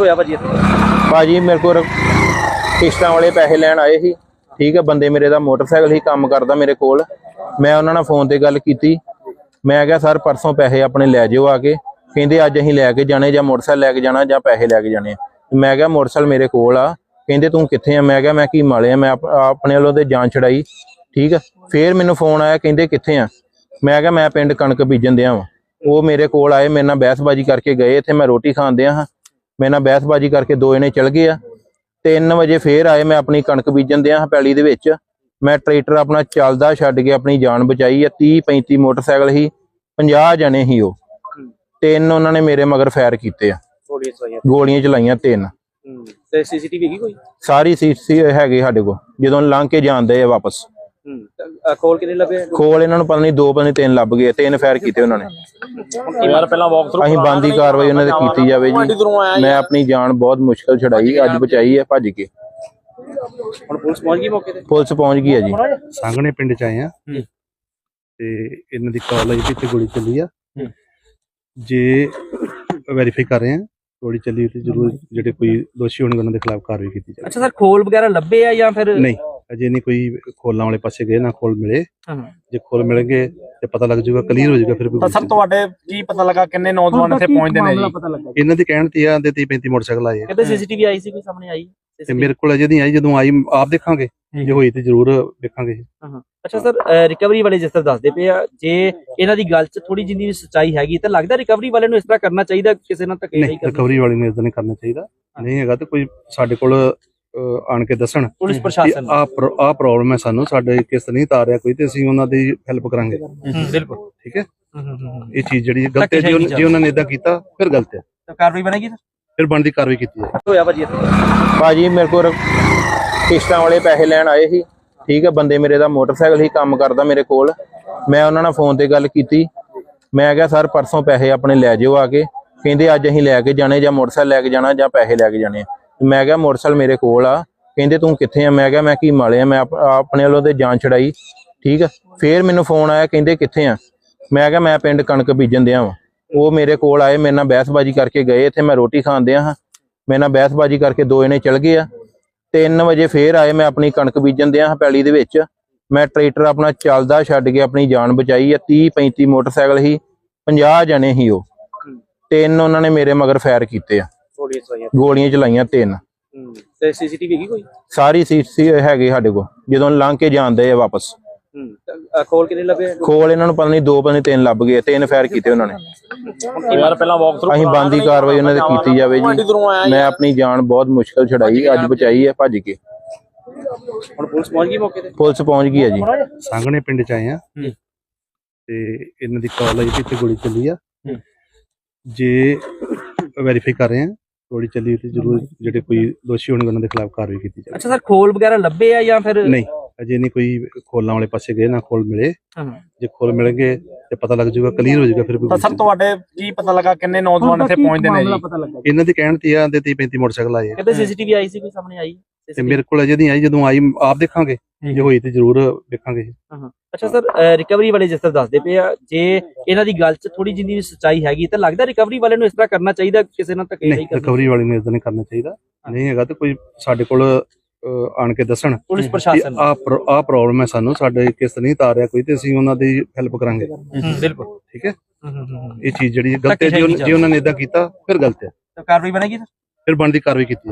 ਹੋਇਆ ਭਾਜੀ ਭਾਜੀ, ਮੇਰੇ ਕੋਲ ਕਿਸ਼ਤਾਂ ਵਾਲੇ ਪੈਸੇ ਲੈਣ ਆਏ ਸੀ। ਠੀਕ ਹੈ, ਬੰਦੇ ਮੇਰੇ ਦਾ ਮੋਟਰਸਾਈਕਲ ਹੀ ਕੰਮ ਕਰਦਾ ਮੇਰੇ ਕੋਲ। ਮੈਂ ਉਹਨਾਂ ਨਾਲ ਫੋਨ ਤੇ ਗੱਲ ਕੀਤੀ। ਮੈਂ ਕਿਹਾ, ਸਰ, ਪਰਸੋਂ ਪੈਸੇ ਆਪਣੇ ਲੈ ਜਿਓ ਆ ਕੇ। ਕਹਿੰਦੇ, ਅੱਜ ਅਸੀਂ ਲੈ ਕੇ ਜਾਣੇ ਜਾਂ ਮੋਟਰਸਾਈਕਲ ਲੈ ਕੇ ਜਾਣਾ ਜਾਂ ਪੈਸੇ ਲੈ ਕੇ ਜਾਣੇ ਆ। ਮੈਂ ਕਿਹਾ, ਮੋਟਰਸਾਈਕਲ ਮੇਰੇ ਕੋਲ ਆ। ਕਹਿੰਦੇ, ਤੂੰ ਕਿੱਥੇ ਆ? ਮੈਂ ਕਿਹਾ, ਮੈਂ ਕੀ ਮਾਲੇ ਆ ਮੈਂ ਆਪਣੇ ਵੱਲੋਂ ਤੇ ਜਾਨ ਛੜਾਈ ਠੀਕ ਆ ਫੇਰ ਮੈਨੂੰ ਫੋਨ ਆਇਆ, ਕਹਿੰਦੇ, ਕਿੱਥੇ ਆ? ਮੈਂ ਕਿਹਾ, ਮੈਂ ਪਿੰਡ ਕਣਕ ਬੀਜਣ ਦਿਆਂ ਵਾਂ। ਉਹ ਮੇਰੇ ਕੋਲ ਆਏ, ਮੇਰੇ ਨਾਲ ਬਹਿਸਬਾਜ਼ੀ ਕਰਕੇ ਗਏ। ਇੱਥੇ ਮੈਂ ਰੋਟੀ ਖਾਣ ਦਿਆਂ ਹਾਂ। ਮੇਰੇ ਨਾਲ ਬਹਿਸਬਾਜ਼ੀ ਕਰਕੇ ਦੋ ਜਣੇ ਚਲ ਗਏ ਆ। 3 ਵਜੇ ਫੇਰ ਆਏ ਮੈਂ ਆਪਣੀ ਕਣਕ ਬੀਜਣ ਦਿਆਂ ਪੈਲੀ ਦੇ ਵਿੱਚ। ਮੈਂ ਟਰੈਕਟਰ ਆਪਣਾ ਚੱਲਦਾ ਛੱਡ ਕੇ ਆਪਣੀ ਜਾਨ ਬਚਾਈ ਆ। 30 35 ਮੋਟਰਸਾਈਕਲ ਹੀ 50 ਜਣੇ ਹੀ ਉਹ। ਤਿੰਨ ਉਹਨਾਂ ਨੇ ਮੇਰੇ ਮਗਰ ਫਾਇਰ ਕੀਤੇ ਆ। ਗੋਲੀਆਂ ਚਲਾਈਆਂ। ਤਿੰਨ। ਤੇ ਸੀਸੀਟੀਵੀ ਹੈਗੀ ਕੋਈ? ਸਾਰੀ ਸੀਟ ਸੀ ਹੈਗੇ ਸਾਡੇ ਕੋਲ ਜਦੋਂ ਲੰਘ ਕੇ ਜਾਂਦੇ ਆ ਵਾਪਸ। ਅ, ਖੋਲ ਕੇ ਨਹੀਂ ਲੱਭੇ? ਖੋਲ ਇਹਨਾਂ ਨੂੰ ਪਤਾ ਨਹੀਂ ਦੋ ਪਤਾ ਨਹੀਂ ਤਿੰਨ ਲੱਭ ਗਏ ਤਿੰਨ ਫਾਇਰ ਕੀਤੇ ਉਹਨਾਂ ਨੇ। ਯਾਰ ਪਹਿਲਾਂ ਵਾਕ ਥਰੂ ਅਸੀਂ ਬੰਦੀ ਕਾਰਵਾਈ ਉਹਨਾਂ ਤੇ ਕੀਤੀ ਜਾਵੇ ਜੀ। ਮੈਂ ਆਪਣੀ ਜਾਨ ਬਹੁਤ ਮੁਸ਼ਕਲ ਛਡਾਈ ਅੱਜ ਬਚਾਈ ਹੈ ਭੱਜ ਕੇ। ਹੁਣ ਪੁਲਿਸ ਪਹੁੰਚ ਗਈ ਮੌਕੇ ਤੇ? ਪੁਲਿਸ ਪਹੁੰਚ ਗਈ ਹੈ ਜੀ। ਸਾਂਗਣੇ ਪਿੰਡ ਚ ਆਏ ਆ ਹੂੰ। ਤੇ ਇਹਨਾਂ ਦੀ ਕਾਲ ਆਈ ਵੀ ਇੱਥੇ ਗੋਲੀ ਚੱਲੀ ਆ। ਹੂੰ। ਜੇ ਵੈਰੀਫਾਈ ਕਰ ਰਹੇ ਆ ਗੋਲੀ ਚੱਲੀ ਤੇ ਜ਼ਰੂਰ ਜਿਹੜੇ ਕੋਈ ਦੋਸ਼ੀ ਹੋਣਗੇ ਉਹਨਾਂ ਦੇ ਖਿਲਾਫ ਕਾਰਵਾਈ ਕੀਤੀ ਜਾਵੇ। ਅੱਛਾ ਸਰ ਖੋਲ ਵਗੈਰਾ ਲੱਭੇ ਆ ਜਾਂ ਫਿਰ ਨਹੀਂ। ਅਜੇ ਨਹੀਂ ਕੋਈ ਖੋਲਾਂ ਵਾਲੇ ਪਾਸੇ ਗਏ ਨਾ ਖੋਲ ਮਿਲੇ। ਜੇ ਖੋਲ ਮਿਲਣਗੇ ਤੇ ਪਤਾ ਲੱਗ ਜਾਊਗਾ ਕਲੀਅਰ ਹੋ ਜਾਊਗਾ ਫਿਰ ਤਾਂ ਸਰ ਤੁਹਾਡੇ ਕੀ ਪਤਾ ਲੱਗਾ ਕਿੰਨੇ ਨੌਜਵਾਨ ਇੱਥੇ ਪਹੁੰਚਦੇ ਨੇ ਜੀ? ਇਹਨਾਂ ਦੇ ਕਹਿਣ ਤੇ ਆ ਦੇ 30 35 ਮੋਟਰਸਾਈਕਲ ਆਏ। ਕਹਿੰਦੇ ਸੀਸੀਟੀਵੀ ਆਈ ਸੀ ਕੋਈ ਸਾਹਮਣੇ ਆਈ? ਤੇ ਮੇਰੇ ਕੋਲ ਅਜੇ ਨਹੀਂ ਆਈ ਜਦੋਂ ਆਈ ਆਪ ਦੇਖਾਂਗੇ। ਜੇ ਹੋਈ ਤੇ ਜ਼ਰੂਰ ਦੇਖਾਂਗੇ ਅੱਛਾ ਸਰ ਰਿਕਵਰੀ ਵਾਲੇ ਜਿਸ ਤਰ੍ਹਾਂ ਦੱਸਦੇ ਪਏ ਆ ਜੇ ਇਹਨਾਂ ਦੀ ਗੱਲ 'ਚ ਥੋੜੀ ਜਿੰਨੀ ਸੱਚਾਈ ਹੈਗੀ ਤਾਂ ਲੱਗਦਾ ਰਿਕਵਰੀ ਵਾਲੇ ਨੂੰ ਇਸ ਤਰ੍ਹਾਂ ਕਰਨਾ ਚਾਹੀਦਾ ਕਿਸੇ ਨਾਲ ਧੱਕੇ ਨਹੀਂ ਕਰਨਾ ਰਿਕਵਰੀ ਵਾਲੇ ਨੂੰ ਇਦਾਂ ਨਹੀਂ ਕਰਨਾ ਚਾਹੀਦਾ। ਨਹੀਂ ਹੈਗਾ ਤੇ ਕੋਈ ਸਾਡੇ ਕੋਲ ਆਣ ਕੇ ਦੱਸਣ ਪੁਲਿਸ ਪ੍ਰਸ਼ਾਸਨ ਆ ਆ ਪ੍ਰੋਬਲਮ ਹੈ ਸਾਨੂੰ ਸਾਡੇ ਕਿਸ ਨਹੀਂ ਤਾਰਿਆ ਕੋਈ ਤੇ ਅਸੀਂ ਉਹਨਾਂ ਦੀ ਹੈਲਪ ਕਰਾਂਗੇ। ਬਿਲਕੁਲ। ਠੀਕ ਹੈ। ਇਹ ਚੀਜ਼ ਜਿਹੜੀ ਗਲਤ ਹੈ ਜੇ ਉਹਨਾਂ- ਨੇ ਇਦਾਂ ਕੀਤਾ ਫਿਰ ਗਲਤ ਹੈ। ਤਾਂ ਕਾਰਵਾਈ ਬਣੇਗੀ ਸਰ ਫਿਰ ਬਣਦੀ ਕਾਰਵਾਈ ਕੀਤੀ ਜਾਏ ਹੋਇਆ ਭਾਜੀ ਇੱਥੇ? ਭਾਜੀ ਮੇਰੇ ਕੋਲ ਕਿਸ਼ਤਾਂ ਵਾਲੇ ਪੈਸੇ ਲੈਣ ਆਏ ਸੀ। ਠੀਕ ਹੈ ਬੰਦੇ ਮੇਰੇ ਦਾ ਮੋਟਰਸਾਈਕਲ ਹੀ ਕੰਮ ਕਰਦਾ ਮੇਰੇ ਕੋਲ। ਮੈਂ ਉਹਨਾਂ ਨਾਲ ਫੋਨ ਤੇ ਗੱਲ ਕੀਤੀ। ਮੈਂ ਕਿਹਾ ਸਰ ਪਰਸੋਂ ਪੈਸੇ ਆਪਣੇ ਲੈ ਜਿਓ ਆ ਕੇ। ਕਹਿੰਦੇ ਅੱਜ ਅਸੀਂ ਲੈ ਕੇ ਜਾਣੇ ਜਾਂ ਮੋਟਰਸਾਈਕਲ ਲੈ ਕੇ ਜਾਣਾ ਜਾਂ ਪੈਸੇ ਲੈ ਕੇ ਜਾਣੇ ਆ? ਮੈਂ ਕਿਹਾ ਮੋਟਰਸਾਈਕਲ ਮੇਰੇ ਕੋਲ ਆ। ਕਹਿੰਦੇ ਤੂੰ ਕਿੱਥੇ ਆ? ਮੈਂ ਕਿਹਾ ਮੈਂ ਕੀ ਮਾਲੇ ਆ? ਮੈਂ ਆਪਣੇ ਵੱਲੋਂ ਤੇ ਜਾਨ ਛੜਾਈ ਠੀਕ ਆ? ਫੇਰ ਮੈਨੂੰ ਫੋਨ ਆਇਆ, ਕਹਿੰਦੇ ਕਿੱਥੇ ਆ? ਮੈਂ ਕਿਹਾ ਮੈਂ ਪਿੰਡ ਕਣਕ ਬੀਜਣ ਦਿਆਂ ਵਾਂ। ਉਹ ਮੇਰੇ ਕੋਲ ਆਏ, ਮੇਰੇ ਨਾਲ ਬਹਿਸਬਾਜ਼ੀ ਕਰਕੇ ਗਏ। ਇੱਥੇ ਮੈਂ ਰੋਟੀ ਖਾਣ ਦਿਆਂ ਹਾਂ। ਮੇਰੇ ਨਾਲ ਬਹਿਸਬਾਜ਼ੀ ਕਰਕੇ ਦੋ ਜਣੇ ਚਲ ਗਏ ਆ। 3 ਵਜੇ ਫੇਰ ਆਏ, ਮੈਂ ਆਪਣੀ ਕਣਕ ਬੀਜਣ ਦਿਆਂ ਹਾਂ ਪੈਲੀ ਦੇ ਵਿੱਚ। ਮੈਂ ਟਰੈਕਟਰ ਆਪਣਾ ਚੱਲਦਾ ਛੱਡ ਕੇ ਆਪਣੀ ਜਾਨ ਬਚਾਈ ਆ। 30 35 ਮੋਟਰਸਾਈਕਲ ਹੀ 50 ਜਣੇ ਹੀ ਉਹ। ਤਿੰਨ ਉਹਨਾਂ ਨੇ ਮੇਰੇ ਮਗਰ ਫਾਇਰ ਕੀਤੇ ਆ। ਗੋਲੀਆਂ ਚਲਾਈਆਂ ਗੋਲੀਆਂ ਚਲਾਈਆਂ ਤਿੰਨ। ਹੂੰ। ਤੇ ਸੀਸੀਟੀਵੀ ਹੈਗੀ ਕੋਈ? ਸਾਰੀ ਸੀਟ ਸੀ ਹੈਗੇ ਸਾਡੇ ਕੋਲ ਜਦੋਂ ਲੰਘ ਕੇ ਜਾਂਦੇ ਆ ਵਾਪਸ। ਹੂੰ ਤਾਂ, ਅ, ਖੋਲ ਕੇ ਨਹੀਂ ਲੱਭੇ? ਖੋਲ ਇਹਨਾਂ ਨੂੰ ਪਤਾ ਨਹੀਂ ਦੋ ਪਤਾ ਨਹੀਂ ਤਿੰਨ ਲੱਭ ਗਏ ਤਿੰਨ ਫਾਇਰ ਕੀਤੇ ਉਹਨਾਂ ਨੇ। ਯਾਰ ਪਹਿਲਾਂ ਵਾਕ ਥਰੂ ਅਸੀਂ ਬੰਦੀ ਕਾਰਵਾਈ ਉਹਨਾਂ ਤੇ ਕੀਤੀ ਜਾਵੇ ਜੀ। ਮੈਂ ਆਪਣੀ ਜਾਨ ਬਹੁਤ ਮੁਸ਼ਕਲ ਛਡਾਈ ਅੱਜ ਬਚਾਈ ਹੈ ਭੱਜ ਕੇ। ਹੁਣ ਪੁਲਿਸ ਪਹੁੰਚ ਗਈ ਮੌਕੇ ਤੇ? ਪੁਲਿਸ ਪਹੁੰਚ ਗਈ ਹੈ ਜੀ। ਸਾਂਗਣੇ ਪਿੰਡ ਚ ਆਏ ਆ ਹੂੰ। ਤੇ ਇਹਨਾਂ ਦੀ ਕਾਲ ਆਈ ਇੱਥੇ ਗੋਲੀ ਚੱਲੀ ਆ। ਜੇ ਵੈਰੀਫਾਈ ਕਰ ਰਹੇ ਆ ਗੋਲੀ ਚੱਲੀ ਤੇ ਜ਼ਰੂਰ ਜਿਹੜੇ ਕੋਈ ਦੋਸ਼ੀ ਹੋਣਗੇ ਉਹਨਾਂ ਦੇ ਖਿਲਾਫ ਕਾਰਵਾਈ ਕੀਤੀ ਜਾਵੇ ਅੱਛਾ ਸਰ ਖੋਲ ਵਗੈਰਾ ਲੱਭੇ ਆ ਜਾਂ ਫਿਰ ਨਹੀਂ ਅਜੇ ਨਹੀਂ ਕੋਈ ਖੋਲਾਂ ਵਾਲੇ ਪਾਸੇ ਗਏ ਨਾ ਖੋਲ ਮਿਲੇ। ਹਾਂ। ਜੇ ਖੋਲ ਮਿਲਣਗੇ ਤੇ ਪਤਾ ਲੱਗ ਜਾਊਗਾ ਕਲੀਅਰ ਹੋ ਜਾਊਗਾ ਫਿਰ ਤਾਂ ਸਰ ਤੁਹਾਡੇ ਕੀ ਪਤਾ ਲੱਗਾ ਕਿੰਨੇ ਨੌਜਵਾਨ ਇੱਥੇ ਪਹੁੰਚਦੇ ਨੇ ਜੀ? ਇਹਨਾਂ ਦੇ ਕਹਿਣ ਤੇ ਆ ਦੇ 30 35 ਮੋਟਰਸਾਈਕਲ ਆਏ ਆ। ਕਹਿੰਦੇ ਸੀਸੀਟੀਵੀ ਆਈ ਸੀ ਕੋਈ ਸਾਹਮਣੇ ਆਈ? ਤੇ ਮੇਰੇ ਕੋਲ ਅਜੇ ਨਹੀਂ ਆਈ ਜਦੋਂ ਆਈ ਆਪ ਦੇਖਾਂਗੇ। ਜੇ ਹੋਈ ਤੇ ਜ਼ਰੂਰ ਦੇਖਾਂਗੇ ਅੱਛਾ ਸਰ ਰਿਕਵਰੀ ਵਾਲੇ ਜਿਸ ਤਰ੍ਹਾਂ ਦੱਸਦੇ ਪਏ ਆ ਜੇ ਇਹਨਾਂ ਦੀ ਗੱਲ 'ਚ ਥੋੜੀ ਜਿੰਨੀ ਸੱਚਾਈ ਹੈਗੀ ਤਾਂ ਲੱਗਦਾ ਰਿਕਵਰੀ ਵਾਲੇ ਨੂੰ ਇਸ ਤਰ੍ਹਾਂ ਕਰਨਾ ਚਾਹੀਦਾ ਕਿਸੇ ਨਾਲ ਧੱਕੇ ਨਹੀਂ ਕਰਨਾ ਰਿਕਵਰੀ ਵਾਲੇ ਨੂੰ ਇਦਾਂ ਨਹੀਂ ਕਰਨਾ ਚਾਹੀਦਾ। ਨਹੀਂ ਹੈਗਾ ਤੇ ਕੋਈ ਸਾਡੇ ਕੋਲ ਆਣ ਕੇ ਦੱਸਣ ਪੁਲਿਸ ਪ੍ਰਸ਼ਾਸਨ ਆ ਆ ਪ੍ਰੋਬਲਮ ਹੈ ਸਾਨੂੰ ਸਾਡੇ ਕਿਸ ਨਹੀਂ ਤਾਰਿਆ ਕੋਈ ਤੇ ਅਸੀਂ ਉਹਨਾਂ ਦੀ ਹੈਲਪ ਕਰਾਂਗੇ। ਬਿਲਕੁਲ। ਠੀਕ ਹੈ? ਹੂੰ, ਹੂੰ, ਹੂੰ। ਇਹ ਚੀਜ਼ ਜਿਹੜੀ ਗਲਤ ਹੈ ਜੇ ਉਹਨਾਂ- ਨੇ ਇਦਾਂ ਕੀਤਾ ਫਿਰ ਗਲਤ ਹੈ। ਤਾਂ ਕਾਰਵਾਈ ਬਣੇਗੀ ਸਰ? ਫਿਰ ਬਣਦੀ ਕਾਰਵਾਈ ਕੀਤੀ